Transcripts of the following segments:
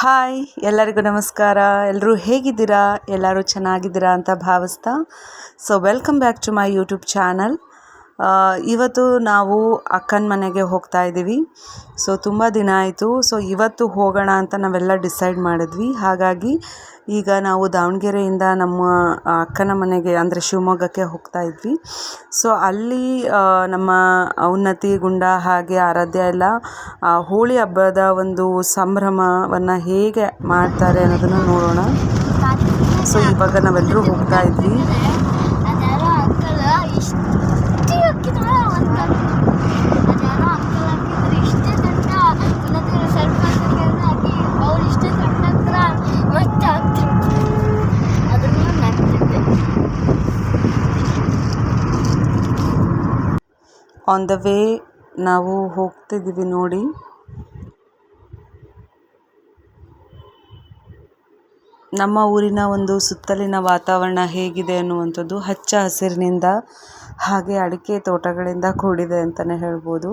Hi, ಎಲ್ಲರಿಗೂ ನಮಸ್ಕಾರ. ಎಲ್ಲರೂ ಹೇಗಿದ್ದೀರಾ? ಎಲ್ಲರೂ ಚೆನ್ನಾಗಿದ್ದೀರಾ ಅಂತ ಭಾವಿಸ್ತಾ. So welcome back to my YouTube channel ಇವತ್ತು ನಾವು ಅಕ್ಕನ ಮನೆಗೆ ಹೋಗ್ತಾ ಇದ್ದೀವಿ. ಸೊ ತುಂಬ ದಿನ ಆಯಿತು. ಸೊ ಇವತ್ತು ಹೋಗೋಣ ಅಂತ ನಾವೆಲ್ಲ ಡಿಸೈಡ್ ಮಾಡಿದ್ವಿ. ಹಾಗಾಗಿ ಈಗ ನಾವು ದಾವಣಗೆರೆಯಿಂದ ನಮ್ಮ ಅಕ್ಕನ ಮನೆಗೆ, ಅಂದರೆ ಶಿವಮೊಗ್ಗಕ್ಕೆ ಹೋಗ್ತಾ ಇದ್ವಿ. ಸೊ ಅಲ್ಲಿ ನಮ್ಮ ಉನ್ನತಿ ಗುಂಡ ಹಾಗೆ ಆರಾಧ್ಯ ಎಲ್ಲ ಹೋಳಿ ಹಬ್ಬದ ಒಂದು ಸಂಭ್ರಮವನ್ನು ಹೇಗೆ ಮಾಡ್ತಾರೆ ಅನ್ನೋದನ್ನು ನೋಡೋಣ. ಸೊ ಇವಾಗ ನಾವೆಲ್ಲರೂ ಹೋಗ್ತಾ ಇದ್ವಿ. ಆನ್ ದ ವೇ ನಾವು ಹೋಗ್ತಿದ್ದೀವಿ ನೋಡಿ. ನಮ್ಮ ಊರಿನ ಒಂದು ಸುತ್ತಲಿನ ವಾತಾವರಣ ಹೇಗಿದೆ ಅನ್ನುವಂಥದ್ದು ಹಚ್ಚ ಹಸಿರಿನಿಂದ ಹಾಗೆ ಅಡಿಕೆ ತೋಟಗಳಿಂದ ಕೂಡಿದೆ ಅಂತಲೇ ಹೇಳ್ಬೋದು.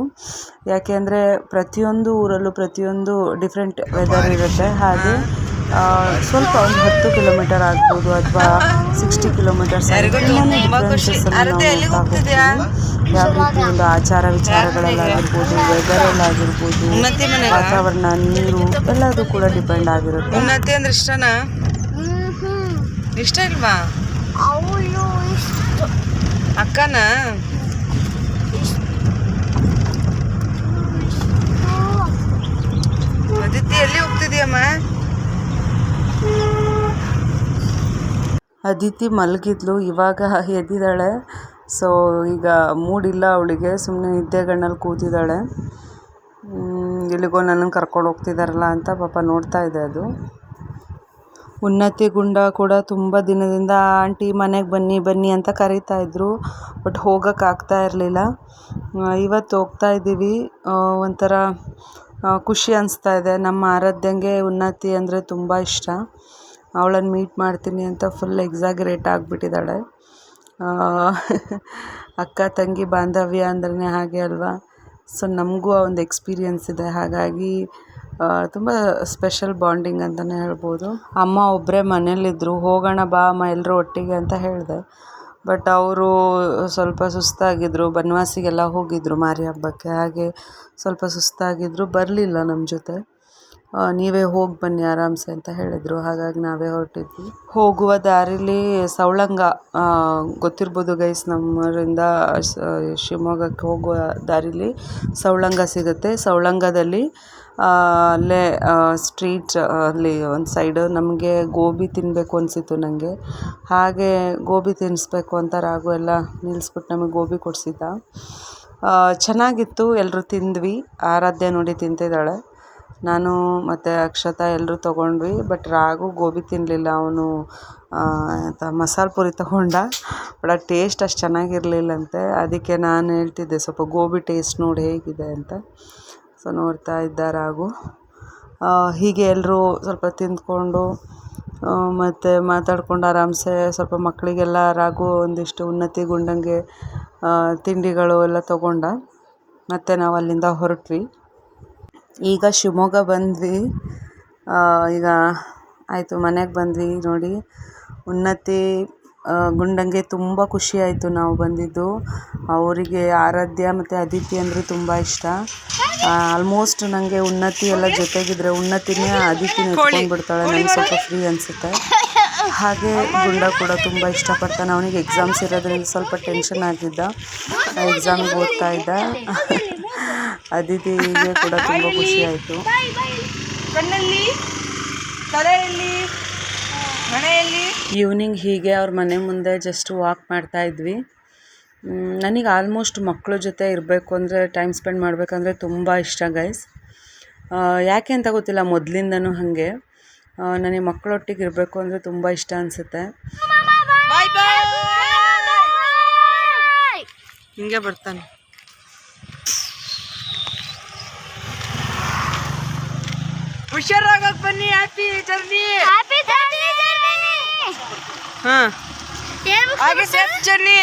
ಯಾಕೆ ಅಂದರೆ ಪ್ರತಿಯೊಂದು ಊರಲ್ಲೂ ಪ್ರತಿಯೊಂದು ಡಿಫ್ರೆಂಟ್ ವೆದರ್ ಇರುತ್ತೆ. ಹಾಗೆ ಸ್ವಲ್ಪ ಒಂದು ಹತ್ತು ಕಿಲೋಮೀಟರ್ ಆಗ್ಬೋದು ಅಥವಾ ಸಿಕ್ಸ್ಟಿ ಕಿಲೋಮೀಟರ್ಸ್ ಯಾವ ರೀತಿ ಒಂದು ಆಚಾರ ವಿಚಾರಗಳಲ್ಲಾಗಿರ್ಬೋದು ವೆದರಲ್ಲಾಗಿರ್ಬೋದು ವಾತಾವರಣ ನೀರು ಎಲ್ಲದೂ ಕೂಡ ಡಿಪೆಂಡ್ ಆಗಿರುತ್ತೆ. ಉನ್ನತಿ ಅಂದ್ರೆ ಇಷ್ಟನಾ? ಇಷ್ಟ ಇಲ್ವಾ? ಅಕ್ಕನ? ಅದಿತಿ ಎಲ್ಲಿ ಹೋಗ್ತಿದ್ಯಮ್ಮ? ಅದಿತಿ ಮಲಗಿದ್ಲು, ಇವಾಗ ಎದ್ದಿದ್ದಾಳೆ. ಸೊ ಈಗ ಮೂಡಿಲ್ಲ ಅವಳಿಗೆ ಸುಮ್ಮನೆ ನಿದ್ದೆಗಣ್ಣಲ್ಲಿ ಕೂತಿದ್ದಾಳೆ. ಎಲ್ಲಿಗೋ ನನ್ನನ್ನು ಕರ್ಕೊಂಡು ಹೋಗ್ತಿದ್ದಾರಲ್ಲ ಅಂತ ಪಾಪ ನೋಡ್ತಾ ಇದೆ ಅದು. ಉನ್ನತಿ ಗುಂಡ ಕೂಡ ತುಂಬ ದಿನದಿಂದ ಆಂಟಿ, ಮನೆಗೆ ಬನ್ನಿ ಬನ್ನಿ ಅಂತ ಕರೀತಾ ಇದ್ರು. ಬಟ್ ಹೋಗೋಕ್ಕಾಗ್ತಾ ಇರಲಿಲ್ಲ. ಇವತ್ತು ಹೋಗ್ತಾ ಇದ್ದೀವಿ. ಒಂಥರ ಖುಷಿ ಅನಿಸ್ತಾ ಇದೆ. ನಮ್ಮ ಆರಾಧ್ಯಂಗೆ ಉನ್ನತಿ ಅಂದರೆ ತುಂಬ ಇಷ್ಟ. ಅವಳನ್ನು ಮೀಟ್ ಮಾಡ್ತೀನಿ ಅಂತ ಫುಲ್ ಎಕ್ಸಾಗ್ರೇಟ್ ಆಗಿಬಿಟ್ಟಿದ್ದಾಳೆ. ಅಕ್ಕ, ತಂಗಿ, ಬಾಂಧವ್ಯ ಅಂದ್ರೆ ಹಾಗೆ ಅಲ್ವಾ? ಸೊ ನಮಗೂ ಆ ಒಂದು ಎಕ್ಸ್ಪೀರಿಯನ್ಸ್ ಇದೆ. ಹಾಗಾಗಿ ತುಂಬ ಸ್ಪೆಷಲ್ ಬಾಂಡಿಂಗ್ ಅಂತಲೇ ಹೇಳ್ಬೋದು. ಅಮ್ಮ ಒಬ್ಬರೇ ಮನೇಲಿದ್ದರು ಹೋಗೋಣ ಬಾ ಅಮ್ಮ ಎಲ್ಲರೂ ಒಟ್ಟಿಗೆ ಅಂತ ಹೇಳಿದೆ. ಬಟ್ ಅವರು ಸ್ವಲ್ಪ ಸುಸ್ತಾಗಿದ್ದರು ಬನವಾಸಿಗೆಲ್ಲ ಹೋಗಿದ್ದರು ಮಾರಿ ಹಬ್ಬಕ್ಕೆ. ಹಾಗೆ ಸ್ವಲ್ಪ ಸುಸ್ತಾಗಿದ್ದರು ಬರಲಿಲ್ಲ ನಮ್ಮ ಜೊತೆ. ನೀವೇ ಹೋಗಿ ಬನ್ನಿ ಆರಾಮ್ಸೆ ಅಂತ ಹೇಳಿದರು. ಹಾಗಾಗಿ ನಾವೇ ಹೊರಟಿದ್ವಿ. ಹೋಗುವ ದಾರಿಲಿ ಸವಳಂಗ ಗೊತ್ತಿರ್ಬೋದು ಗೈಸ್ ನಮ್ಮರಿಂದ ಶಿವಮೊಗ್ಗಕ್ಕೆ ಹೋಗುವ ದಾರಿಲಿ ಸವಳಂಗ ಸಿಗುತ್ತೆ. ಸವಳಂಗದಲ್ಲಿ ಅಲ್ಲೇ ಸ್ಟ್ರೀಟ್ ಅಲ್ಲಿ ಒಂದು ಸೈಡು ನಮಗೆ ಗೋಬಿ ತಿನ್ನಬೇಕು ಅನಿಸಿತ್ತು ನನಗೆ ಹಾಗೆ ಗೋಬಿ ತಿನ್ನಿಸ್ಬೇಕು ಅಂತ ರಾಗು ಎಲ್ಲ ನಿಲ್ಲಿಸ್ಬಿಟ್ಟು ನಮಗೆ ಗೋಬಿ ಕೊಡಿಸಿದ್ದ. ಚೆನ್ನಾಗಿತ್ತು. ಎಲ್ಲರೂ ತಿಂದ್ವಿ. ಆರಾಧ್ಯ ನೋಡಿ ತಿಂತಿದ್ದಾಳೆ. ನಾನು ಮತ್ತು ಅಕ್ಷತಾ ಎಲ್ಲರೂ ತೊಗೊಂಡ್ವಿ ಬಟ್ ರಾಘು ಗೋಬಿ ತಿನ್ನಲಿಲ್ಲ ಅವನು. ಮಸಾಲೆ ಪುರಿ ತೊಗೊಂಡ ಬಟ್ ಟೇಸ್ಟ್ ಅಷ್ಟು ಚೆನ್ನಾಗಿರ್ಲಿಲ್ಲಂತೆ. ಅದಕ್ಕೆ ನಾನು ಹೇಳ್ತಿದ್ದೆ, ಸ್ವಲ್ಪ ಗೋಬಿ ಟೇಸ್ಟ್ ನೋಡಿ ಹೇಗಿದೆ ಅಂತ. ಸೊ ನೋಡ್ತಾ ಇದ್ದ ರಾಘು ಹೀಗೆ ಎಲ್ಲರೂ ಸ್ವಲ್ಪ ತಿಂದ್ಕೊಂಡು ಮತ್ತು ಮಾತಾಡ್ಕೊಂಡು ಆರಾಮ್ಸೆ, ಸ್ವಲ್ಪ ಮಕ್ಕಳಿಗೆಲ್ಲ ರಾಘು ಒಂದಿಷ್ಟು ಉನ್ನತಿ ಗುಂಡಂಗೆ ತಿಂಡಿಗಳು ಎಲ್ಲ ತೊಗೊಂಡ, ಮತ್ತು ನಾವು ಅಲ್ಲಿಂದ ಹೊರಟ್ವಿ. ಈಗ ಶಿವಮೊಗ್ಗ ಬಂದ್ವಿ. ಈಗ ಆಯಿತು ಮನೆಗೆ ಬಂದ್ವಿ ನೋಡಿ. ಉನ್ನತಿ ಗುಂಡಂಗೆ ತುಂಬ ಖುಷಿ ಆಯಿತು ನಾವು ಬಂದಿದ್ದು. ಅವರಿಗೆ ಆರಾಧ್ಯ ಮತ್ತು ಅದಿತಿ ಅಂದರೆ ತುಂಬ ಇಷ್ಟ. ಆಲ್ಮೋಸ್ಟ್ ನನಗೆ ಉನ್ನತಿ ಎಲ್ಲ ಜೊತೆಗಿದ್ರೆ ಉನ್ನತಿನೇ ಅದಿತಿನ ಎತ್ಕೊಂಡ್ಬಿಡ್ತಾಳೆ ನನಗೆ ಸ್ವಲ್ಪ ಫ್ರೀ ಅನಿಸುತ್ತೆ. ಹಾಗೆ ಗುಂಡ ಕೂಡ ತುಂಬ ಇಷ್ಟಪಡ್ತಾನೆ. ಅವನಿಗೆ ಎಕ್ಸಾಮ್ಸ್ ಇರೋದ್ರಿಂದ ಸ್ವಲ್ಪ ಟೆನ್ಷನ್ ಆಗಿದ್ದ ಎಕ್ಸಾಮ್ಗೆ ಓದ್ತಾ ಇದ್ದ. ಅದಿತಿಗೆ ಕೂಡ ತುಂಬ ಖುಷಿ ಆಯಿತು ಕಣ್ಣಲ್ಲಿ ತಲೆಯಲ್ಲಿ ಮನೆಯಲ್ಲಿ. ಈವ್ನಿಂಗ್ ಹೀಗೆ ಅವ್ರ ಮನೆ ಮುಂದೆ ಜಸ್ಟ್ ವಾಕ್ ಮಾಡ್ತಾ ಇದ್ವಿ. ನನಗೆ ಆಲ್ಮೋಸ್ಟ್ ಮಕ್ಕಳ ಜೊತೆ ಇರಬೇಕು ಅಂದರೆ ಟೈಮ್ ಸ್ಪೆಂಡ್ ಮಾಡಬೇಕಂದ್ರೆ ತುಂಬ ಇಷ್ಟ ಗೈಸ್ ಯಾಕೆ ಅಂತ ಗೊತ್ತಿಲ್ಲ ಮೊದಲಿಂದನೂ ಹಾಗೆ. ನನಗೆ ಮಕ್ಕಳೊಟ್ಟಿಗೆ ಇರಬೇಕು ಅಂದರೆ ತುಂಬ ಇಷ್ಟ ಅನಿಸುತ್ತೆ. ಹಿಂಗೆ ಬರ್ತಾನೆ. ಹುಷಾರಾಗಕ್ ಬನ್ನಿ ಹ್ಯಾಪಿ ಜರ್ನಿ ಹ್ಯಾಪಿ ಜರ್ನಿ ಹಾ ಹಾಗೆ ಸೇಫ್ ಜರ್ನಿ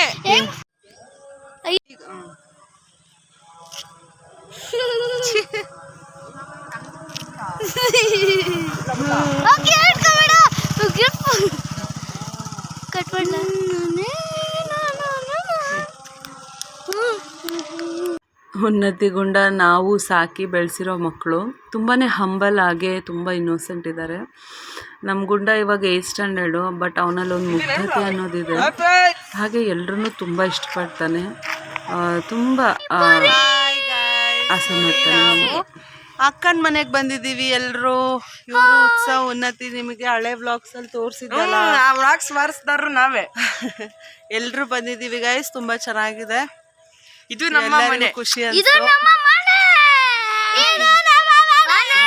ಉನ್ನತಿ ಗುಂಡ ನಾವು ಸಾಕಿ ಬೆಳೆಸಿರೋ ಮಕ್ಕಳು ತುಂಬಾ ಹಂಬಲ್ ಆಗಿ ತುಂಬ ಇನ್ನೋಸೆಂಟ್ ಇದ್ದಾರೆ ನಮ್ಮ ಗುಂಡ ಇವಾಗ ಏಯ್ತ್ ಸ್ಟ್ಯಾಂಡರ್ಡು ಬಟ್ ಅವನಲ್ಲಿ ಒಂದು ಮುಗ್ಧತೆ ಅನ್ನೋದಿದೆ. ಹಾಗೆ ಎಲ್ಲರೂ ತುಂಬ ಇಷ್ಟಪಡ್ತಾನೆ. ತುಂಬ ಆ, ಆಸೆ ಮಾಡ್ತಾನೆ ಅಕ್ಕನ ಮನೆಗೆ ಬಂದಿದ್ದೀವಿ ಎಲ್ಲರೂ ಇವರು ಉತ್ಸವ ಉನ್ನತಿ ನಿಮಗೆ ಹಳೆ ಬ್ಲಾಗ್ಸ್ ಅಲ್ಲಿ ಆ ವ್ಲಾಗ್ಸ್ ಮಾಡಿಸ್ದಾರು ನಾವೇ. ಎಲ್ಲರೂ ಬಂದಿದ್ದೀವಿ ಗೈಸ್ ತುಂಬಾ ಚೆನ್ನಾಗಿದೆ. ಇದು ನಮ್ಮ ಮನೆ. ಖುಷಿ ಇದು ನಮ್ಮ ಮನೆ. ಇದು ನಮ್ಮ ಮನೆ.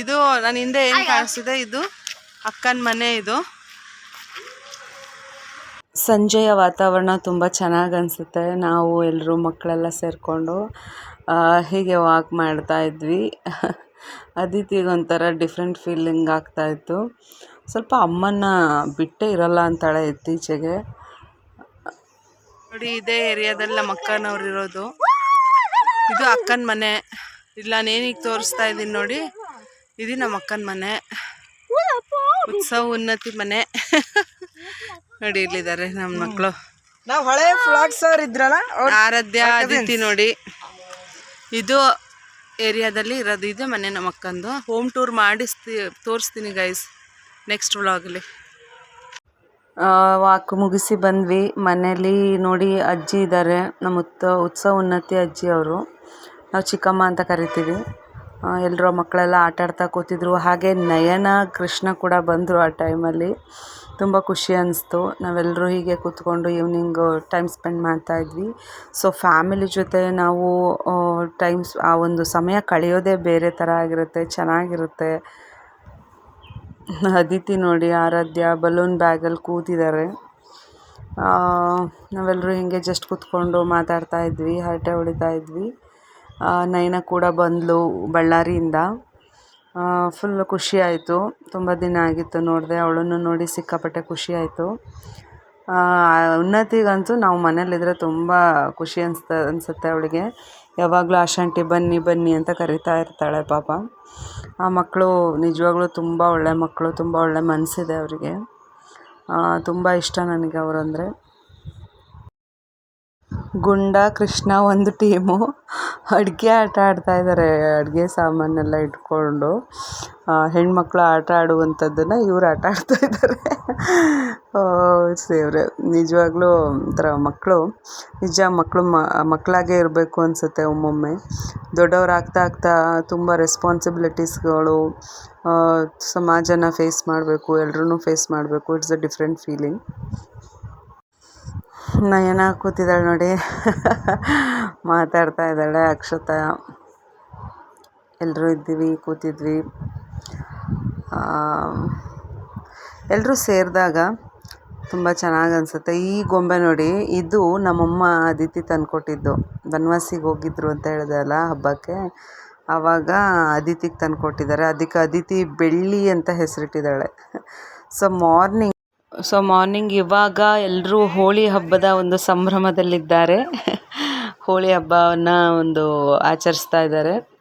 ಇದು ನನ್ನ ಹಿಂದೆ ಏನ್ ಕಾಣಿಸ್ತಿದೆ? ಇದು ಅಕ್ಕನ ಮನೆ ಇದು. ಸಂಜೆಯ ವಾತಾವರಣ ತುಂಬ ಚೆನ್ನಾಗಿ ಅನಿಸುತ್ತೆ. ನಾವು ಎಲ್ಲರೂ ಮಕ್ಕಳೆಲ್ಲ ಸೇರಿಕೊಂಡು ಹೀಗೆ ವಾಕ್ ಮಾಡ್ತಾ ಇದ್ವಿ. ಅದಿತಿಗೆ ಒಂಥರ ಡಿಫ್ರೆಂಟ್ ಫೀಲಿಂಗ್ ಆಗ್ತಾಯಿತ್ತು ಸ್ವಲ್ಪ ಅಮ್ಮನ ಬಿಟ್ಟೇ ಇರಲ್ಲ ಅಂತಾಳೆ ಇತ್ತೀಚೆಗೆ. ನೋಡಿ ಇದೇ ಏರಿಯಾದಲ್ಲಿ ನಮ್ಮ ಅಕ್ಕನವ್ರು ಇರೋದು. ಇದು ಅಕ್ಕನ ಮನೆ. ಇಲ್ಲ ನಾನೇನಿಗೆ ತೋರಿಸ್ತಾ ಇದ್ದೀನಿ ನೋಡಿ. ಇದು ನಮ್ಮ ಅಕ್ಕನ ಮನೆ. ಉತ್ಸವ ಉನ್ನತಿ ಮನೆ. ನೋಡಿ ಇಲ್ಲಿದ್ದಾರೆ ನಮ್ಮ ಮಕ್ಕಳು ನಾವು ಹಳೆ ಫ್ಲಾಗ್ಸ್ ಅವ್ರು ಇದ್ರಲ್ಲ ಆರಾಧ್ಯ ಅದಿತಿ ನೋಡಿ. ಇದು ಏರಿಯಾದಲ್ಲಿ ಇರೋದು ಇದೆ ಮನೆ ನಮ್ಮ ಅಕ್ಕಂದು. ಹೋಮ್ ಟೂರ್ ಮಾಡಿಸ್ತಿ ತೋರಿಸ್ತೀನಿ ಗೈಸ್ ನೆಕ್ಸ್ಟ್ ವ್ಲಾಗಲ್ಲಿ ವಾಕ್ ಮುಗಿಸಿ ಬಂದ್ವಿ. ಮನೇಲಿ ನೋಡಿ ಅಜ್ಜಿ ಇದ್ದಾರೆ ನಮ್ಮ ಉತ್ತ ಉತ್ಸವ ಉನ್ನತಿ ಅಜ್ಜಿ ಅವರು. ನಾವು ಚಿಕ್ಕಮ್ಮ ಅಂತ ಕರಿತೀವಿ. ಎಲ್ಲರೂ ಮಕ್ಕಳೆಲ್ಲ ಆಟ ಆಡ್ತಾ ಕೂತಿದ್ರು. ಹಾಗೆ ನಯನ, ಕೃಷ್ಣ ಕೂಡ ಬಂದರು ಆ ಟೈಮಲ್ಲಿ. ತುಂಬ ಖುಷಿ ಅನ್ನಿಸ್ತು ನಾವೆಲ್ಲರೂ ಹೀಗೆ ಕೂತ್ಕೊಂಡು ಈವ್ನಿಂಗ್ ಟೈಮ್ ಸ್ಪೆಂಡ್ ಮಾಡ್ತಾ ಇದ್ವಿ. ಸೊ ಫ್ಯಾಮಿಲಿ ಜೊತೆ ನಾವು ಟೈಮ್ಸ್ ಆ ಒಂದು ಸಮಯ ಕಳೆಯೋದೇ ಬೇರೆ ಥರ ಆಗಿರುತ್ತೆ. ಚೆನ್ನಾಗಿರುತ್ತೆ. ಅದಿತಿ ನೋಡಿ, ಆರಾಧ್ಯ ಬಲೂನ್ ಬ್ಯಾಗಲ್ಲಿ ಕೂತಿದ್ದಾರೆ. ನಾವೆಲ್ಲರೂ ಹಿಂಗೆ ಜಸ್ಟ್ ಕೂತ್ಕೊಂಡು ಮಾತಾಡ್ತಾ ಇದ್ವಿ, ಹರಟೆ ಹೊಡಿತಾ ಇದ್ವಿ. ನಯನ ಕೂಡ ಬಂದಳು ಬಳ್ಳಾರಿಯಿಂದ. ಫುಲ್ ಖುಷಿ ಆಯಿತು, ತುಂಬ ದಿನ ಆಗಿತ್ತು ನೋಡಿದೆ, ಅವಳನ್ನು ನೋಡಿ ಸಿಕ್ಕಾಪಟ್ಟೆ ಖುಷಿ ಆಯಿತು. ಉನ್ನತಿಗಂತೂ ನಾವು ಮನೇಲಿದ್ದರೆ ತುಂಬ ಖುಷಿ ಅನಿಸ್ತ, ಅನಿಸುತ್ತೆ ಅವಳಿಗೆ. ಯಾವಾಗಲೂ ಆಶಾಂಟಿ ಬನ್ನಿ ಬನ್ನಿ ಅಂತ ಕರಿತಾ ಇರ್ತಾಳೆ ಪಾಪ. ಆ ಮಕ್ಕಳು ನಿಜವಾಗ್ಲೂ ತುಂಬ ಒಳ್ಳೆ ಮಕ್ಕಳು ತುಂಬ ಒಳ್ಳೆ ಮನಸ್ಸಿದೆ ಅವರಿಗೆ. ತುಂಬ ಇಷ್ಟ ನನಗೆ ಅವರಂದರೆ ಗುಂಡ, ಕೃಷ್ಣ ಒಂದು ಟೀಮು. ಅಡುಗೆ ಆಟ ಆಡ್ತಾ ಇದ್ದಾರೆ ಅಡುಗೆ ಸಾಮಾನೆಲ್ಲ ಇಟ್ಕೊಂಡು ಹೆಣ್ಮಕ್ಳು ಆಟ ಆಡುವಂಥದ್ದನ್ನು ಇವ್ರು ಆಟ ಆಡ್ತಾ ಇದ್ದಾರೆ ಸೇವ್ರೆ ನಿಜವಾಗ್ಲೂ ಒಂಥರ ಮಕ್ಕಳು, ನಿಜ ಮಕ್ಕಳು ಮಕ್ಕಳಾಗೇ ಇರಬೇಕು ಅನಿಸುತ್ತೆ ಒಮ್ಮೊಮ್ಮೆ. ದೊಡ್ಡವ್ರು ಆಗ್ತಾ ಆಗ್ತಾ ತುಂಬ ರೆಸ್ಪಾನ್ಸಿಬಿಲಿಟೀಸ್ಗಳು ಸಮಾಜನ ಫೇಸ್ ಮಾಡಬೇಕು ಎಲ್ರೂ ಫೇಸ್ ಮಾಡಬೇಕು. It's a different feeling Nayana ಕೂತಿದ್ದಾಳೆ ನೋಡಿ. ಮಾತಾಡ್ತಾ ಇದ್ದಾಳೆ ಅಕ್ಷತಾ. ಎಲ್ಲರೂ ಇದ್ದೀವಿ, ಕೂತಿದ್ವಿ. ಎಲ್ಲರೂ ಸೇರಿದಾಗ ತುಂಬ ಚೆನ್ನಾಗಿ ಅನಿಸುತ್ತೆ. ಈ ಗೊಂಬೆ ನೋಡಿ, ಇದು ನಮ್ಮಮ್ಮ ಅದಿತಿ ತಂದುಕೊಟ್ಟಿದ್ದು. ಬನವಾಸಿಗೆ ಹೋಗಿದ್ರು ಅಂತ ಹೇಳಿದೆ ಅಲ್ಲ ಹಬ್ಬಕ್ಕೆ. ಆವಾಗ ಅದಿತಿಗೆ ತಂದುಕೊಟ್ಟಿದ್ದಾರೆ. ಅದಕ್ಕೆ ಅದಿತಿ ಬೆಳ್ಳಿ ಅಂತ ಹೆಸರಿಟ್ಟಿದ್ದಾಳೆ. ಸೊ ಮಾರ್ನಿಂಗ್ ಸೊ ಮಾರ್ನಿಂಗ್ ಇವಾಗ ಎಲ್ಲರೂ ಹೋಳಿ ಹಬ್ಬದ ಒಂದು ಸಂಭ್ರಮದಲ್ಲಿದ್ದಾರೆ. ಹೋಳಿ ಹಬ್ಬವನ್ನು ಒಂದು ಆಚರಿಸ್ತಾ ಇದ್ದಾರೆ.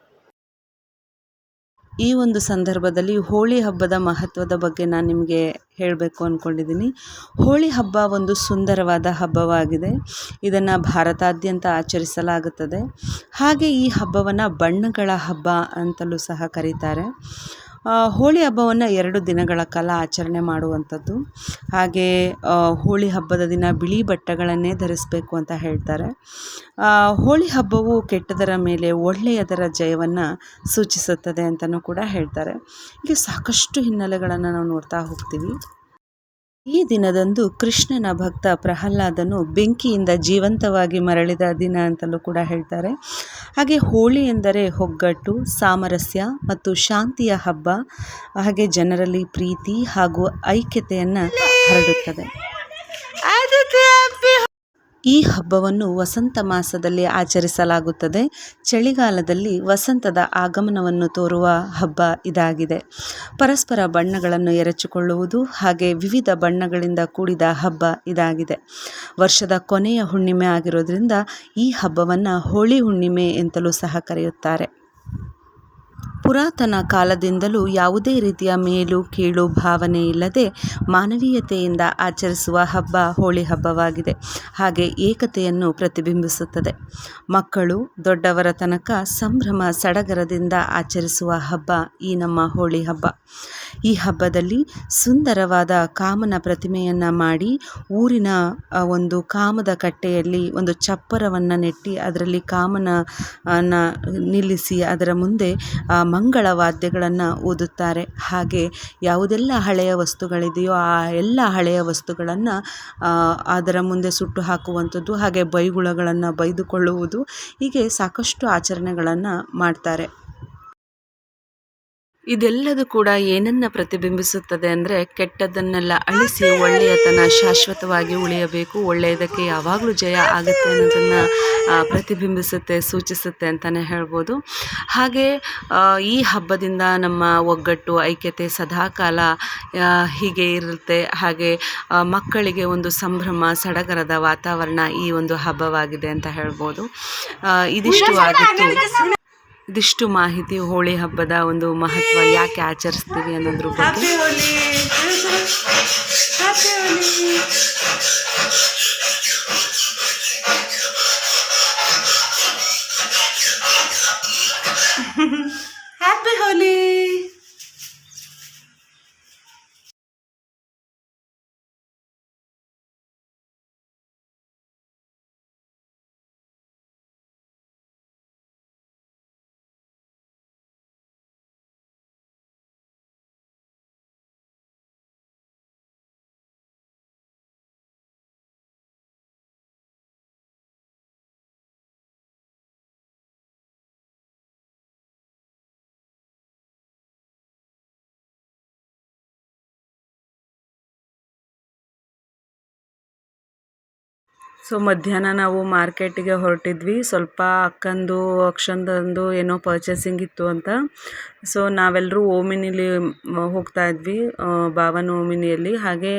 ಈ ಒಂದು ಸಂದರ್ಭದಲ್ಲಿ ಹೋಳಿ ಹಬ್ಬದ ಮಹತ್ವದ ಬಗ್ಗೆ ನಾನು ನಿಮಗೆ ಹೇಳಬೇಕು ಅಂದ್ಕೊಂಡಿದ್ದೀನಿ ಹೋಳಿ ಹಬ್ಬ ಒಂದು ಸುಂದರವಾದ ಹಬ್ಬವಾಗಿದೆ. ಇದನ್ನು ಭಾರತಾದ್ಯಂತ ಆಚರಿಸಲಾಗುತ್ತದೆ. ಹಾಗೆ ಈ ಹಬ್ಬವನ್ನು ಬಣ್ಣಗಳ ಹಬ್ಬ ಅಂತಲೂ ಸಹ ಕರೀತಾರೆ. ಹೋಳಿ ಹಬ್ಬವನ್ನು ಎರಡು ದಿನಗಳ ಕಾಲ ಆಚರಣೆ ಮಾಡುವಂಥದ್ದು. ಹಾಗೆ ಹೋಳಿ ಹಬ್ಬದ ದಿನ ಬಿಳಿ ಬಟ್ಟೆಗಳನ್ನೇ ಧರಿಸಬೇಕು ಅಂತ ಹೇಳ್ತಾರೆ. ಹೋಳಿ ಹಬ್ಬವು ಕೆಟ್ಟದರ ಮೇಲೆ ಒಳ್ಳೆಯದರ ಜಯವನ್ನು ಸೂಚಿಸುತ್ತದೆ ಅಂತಲೂ ಕೂಡ ಹೇಳ್ತಾರೆ. ಇಲ್ಲಿ ಸಾಕಷ್ಟು ಹಿನ್ನೆಲೆಗಳನ್ನು ನಾವು ನೋಡ್ತಾ ಹೋಗ್ತೀವಿ. ಈ ದಿನದಂದು ಕೃಷ್ಣನ ಭಕ್ತ ಪ್ರಹ್ಲಾದನು ಬೆಂಕಿಯಿಂದ ಜೀವಂತವಾಗಿ ಮರಳಿದ ದಿನ ಅಂತಲೂ ಕೂಡ ಹೇಳ್ತಾರೆ. ಹಾಗೆ ಹೋಳಿ ಎಂದರೆ ಒಗ್ಗಟ್ಟು ಸಾಮರಸ್ಯ ಮತ್ತು ಶಾಂತಿಯ ಹಬ್ಬ. ಹಾಗೆ ಜನರಲ್ಲಿ ಪ್ರೀತಿ ಹಾಗೂ ಐಕ್ಯತೆಯನ್ನು ಹರಡುತ್ತದೆ. ಈ ಹಬ್ಬವನ್ನು ವಸಂತ ಮಾಸದಲ್ಲಿ ಆಚರಿಸಲಾಗುತ್ತದೆ. ಚಳಿಗಾಲದಲ್ಲಿ ವಸಂತದ ಆಗಮನವನ್ನು ತೋರುವ ಹಬ್ಬ ಇದಾಗಿದೆ. ಪರಸ್ಪರ ಬಣ್ಣಗಳನ್ನು ಎರಚಿಕೊಳ್ಳುವುದು ಹಾಗೆ ವಿವಿಧ ಬಣ್ಣಗಳಿಂದ ಕೂಡಿದ ಹಬ್ಬ ಇದಾಗಿದೆ. ವರ್ಷದ ಕೊನೆಯ ಹುಣ್ಣಿಮೆ ಆಗಿರೋದ್ರಿಂದ ಈ ಹಬ್ಬವನ್ನು ಹೋಳಿ ಹುಣ್ಣಿಮೆ ಅಂತಲೂ ಸಹ ಕರೆಯುತ್ತಾರೆ. ಪುರಾತನ ಕಾಲದಿಂದಲೂ ಯಾವುದೇ ರೀತಿಯ ಮೇಲು ಕೀಳು ಭಾವನೆ ಇಲ್ಲದೆ ಮಾನವೀಯತೆಯಿಂದ ಆಚರಿಸುವ ಹಬ್ಬ ಹೋಳಿ ಹಬ್ಬವಾಗಿದೆ. ಹಾಗೆ ಏಕತೆಯನ್ನು ಪ್ರತಿಬಿಂಬಿಸುತ್ತದೆ. ಮಕ್ಕಳು ದೊಡ್ಡವರ ತನಕ ಸಂಭ್ರಮ ಸಡಗರದಿಂದ ಆಚರಿಸುವ ಹಬ್ಬ ಈ ನಮ್ಮ ಹೋಳಿ ಹಬ್ಬ. ಈ ಹಬ್ಬದಲ್ಲಿ ಸುಂದರವಾದ ಕಾಮನ ಪ್ರತಿಮೆಯನ್ನು ಮಾಡಿ ಊರಿನ ಒಂದು ಕಾಮದ ಕಟ್ಟೆಯಲ್ಲಿ ಒಂದು ಚಪ್ಪರವನ್ನು ನೆಟ್ಟಿ ಅದರಲ್ಲಿ ಕಾಮನ ನಿಲ್ಲಿಸಿ ಅದರ ಮುಂದೆ ಮಂಗಳ ವಾದ್ಯಗಳನ್ನು ಊದುತ್ತಾರೆ ಹಾಗೆ ಯಾವುದೆಲ್ಲ ಹಳೆಯ ವಸ್ತುಗಳಿದೆಯೋ ಆ ಎಲ್ಲ ಹಳೆಯ ವಸ್ತುಗಳನ್ನು ಅದರ ಮುಂದೆ ಸುಟ್ಟು ಹಾಕುವಂಥದ್ದು ಹಾಗೆ ಬೈಗುಳಗಳನ್ನು ಬೈದುಕೊಳ್ಳುವುದು ಹೀಗೆ ಸಾಕಷ್ಟು ಆಚರಣೆಗಳನ್ನು ಮಾಡ್ತಾರೆ. ಇದೆಲ್ಲದೂ ಕೂಡ ಏನನ್ನ ಪ್ರತಿಬಿಂಬಿಸುತ್ತದೆ ಅಂದರೆ ಕೆಟ್ಟದ್ದನ್ನೆಲ್ಲ ಅಳಿಸಿ ಒಳ್ಳೆಯತನ ಶಾಶ್ವತವಾಗಿ ಉಳಿಯಬೇಕು ಒಳ್ಳೆಯದಕ್ಕೆ ಯಾವಾಗಲೂ ಜಯ ಆಗುತ್ತೆ ಅನ್ನೋದನ್ನು ಪ್ರತಿಬಿಂಬಿಸುತ್ತೆ ಸೂಚಿಸುತ್ತೆ ಅಂತಲೇ ಹೇಳ್ಬೋದು. ಹಾಗೆ ಈ ಹಬ್ಬದಿಂದ ನಮ್ಮ ಒಗ್ಗಟ್ಟು ಐಕ್ಯತೆ ಸದಾಕಾಲ ಹೀಗೆ ಇರುತ್ತೆ. ಹಾಗೆ ಮಕ್ಕಳಿಗೆ ಒಂದು ಸಂಭ್ರಮ ಸಡಗರದ ವಾತಾವರಣ ಈ ಒಂದು ಹಬ್ಬವಾಗಿದೆ ಅಂತ ಹೇಳ್ಬೋದು. ಇದಿಷ್ಟು ಆಗಿತ್ತು. ಇದಿಷ್ಟು ಮಾಹಿತಿ ಹೋಳಿ ಹಬ್ಬದ ಒಂದು ಮಹತ್ವ ಯಾಕೆ ಆಚರಿಸ್ತೀವಿ ಅನ್ನೋದ್ರ ಬಗ್ಗೆ. ಹ್ಯಾಪಿ ಹೋಲಿ ಸೊ ಮಧ್ಯಾಹ್ನ ನಾವು ಮಾರ್ಕೆಟಿಗೆ ಹೊರಟಿದ್ವಿ. ಸ್ವಲ್ಪ ಅಕ್ಕಂದು ಅಕ್ಷಂದಂದು ಏನೋ ಪರ್ಚೇಸಿಂಗ್ ಇತ್ತು ಅಂತ. ಸೊ ನಾವೆಲ್ಲರೂ ಓಮಿನಿಲಿ ಹೋಗ್ತಾ ಇದ್ವಿ ಭಾವನ ಓಮಿನಿಯಲ್ಲಿ. ಹಾಗೆ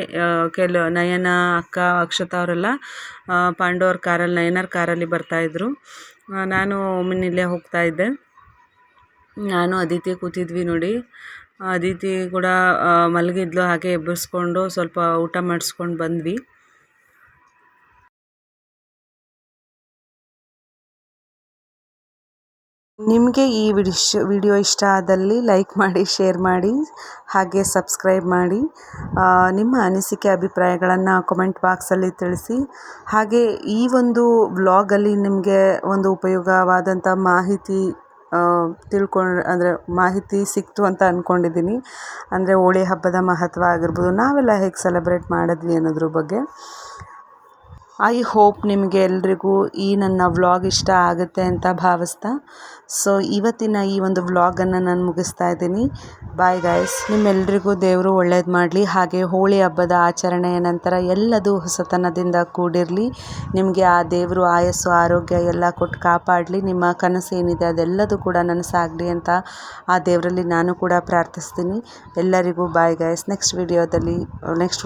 ಕೆಲ, ನಯನ, ಅಕ್ಕ, ಅಕ್ಷತಾ ಅವರೆಲ್ಲ ಪಾಂಡವ್ರ ಕಾರಲ್ಲಿ, ನಯನರ ಕಾರಲ್ಲಿ ಬರ್ತಾಯಿದ್ರು ನಾನು ಓಮಿನಿಲೇ ಹೋಗ್ತಾ ಇದ್ದೆ. ನಾನು ಅದಿತಿ ಕೂತಿದ್ವಿ ನೋಡಿ. ಅದಿತಿ ಕೂಡ ಮಲಗಿದ್ಲು, ಹಾಗೆ ಎಬ್ಬಿಸ್ಕೊಂಡು ಸ್ವಲ್ಪ ಊಟ ಮಾಡಿಸ್ಕೊಂಡು ಬಂದ್ವಿ. ನಿಮಗೆ ಈ ವಿಡಿಶ್ ವಿಡಿಯೋ ಇಷ್ಟ ಆದಲ್ಲಿ ಲೈಕ್ ಮಾಡಿ, ಶೇರ್ ಮಾಡಿ, ಹಾಗೆ ಸಬ್ಸ್ಕ್ರೈಬ್ ಮಾಡಿ ನಿಮ್ಮ ಅನಿಸಿಕೆ ಅಭಿಪ್ರಾಯಗಳನ್ನು ಕಮೆಂಟ್ ಬಾಕ್ಸಲ್ಲಿ ತಿಳಿಸಿ. ಹಾಗೆ ಈ ಒಂದು ವ್ಲಾಗಲ್ಲಿ ನಿಮಗೆ ಒಂದು ಉಪಯೋಗವಾದಂಥ ಮಾಹಿತಿ ತಿಳ್ಕೊಂಡು, ಅಂದರೆ ಮಾಹಿತಿ ಸಿಕ್ತು ಅಂತ ಅಂದ್ಕೊಂಡಿದ್ದೀನಿ ಅಂದರೆ ಹೋಳಿ ಹಬ್ಬದ ಮಹತ್ವ ಆಗಿರ್ಬೋದು, ನಾವೆಲ್ಲ ಹೇಗೆ ಸೆಲೆಬ್ರೇಟ್ ಮಾಡಿದ್ವಿ ಅನ್ನೋದ್ರ ಬಗ್ಗೆ. ಐ ಹೋಪ್ ನಿಮಗೆ ಎಲ್ರಿಗೂ ಈ ನನ್ನ ವ್ಲಾಗ್ ಇಷ್ಟ ಆಗುತ್ತೆ ಅಂತ ಭಾವಿಸ್ತಾ. ಸೊ ಇವತ್ತಿನ ಈ ಒಂದು ವ್ಲಾಗನ್ನು ನಾನು ಮುಗಿಸ್ತಾ ಇದ್ದೀನಿ. ಬಾಯ್ ಗಾಯ್ಸ್ ನಿಮ್ಮೆಲ್ರಿಗೂ ದೇವರು ಒಳ್ಳೇದು ಮಾಡಲಿ. ಹಾಗೆ ಹೋಳಿ ಹಬ್ಬದ ಆಚರಣೆಯ ನಂತರ ಎಲ್ಲದೂ ಹೊಸತನದಿಂದ ಕೂಡಿರಲಿ. ನಿಮಗೆ ಆ ದೇವರು ಆಯಸ್ಸು, ಆರೋಗ್ಯ ಎಲ್ಲ ಕೊಟ್ಟು ಕಾಪಾಡಲಿ. ನಿಮ್ಮ ಕನಸು ಏನಿದೆ ಅದೆಲ್ಲದೂ ಕೂಡ ನನಸಾಗಲಿ ಅಂತ ಆ ದೇವರಲ್ಲಿ ನಾನು ಕೂಡ ಪ್ರಾರ್ಥಿಸ್ತೀನಿ. ಎಲ್ಲರಿಗೂ ಬಾಯ್ ಗಾಯ್ಸ್ ನೆಕ್ಸ್ಟ್ ವಿಡಿಯೋದಲ್ಲಿ ನೆಕ್ಸ್ಟ್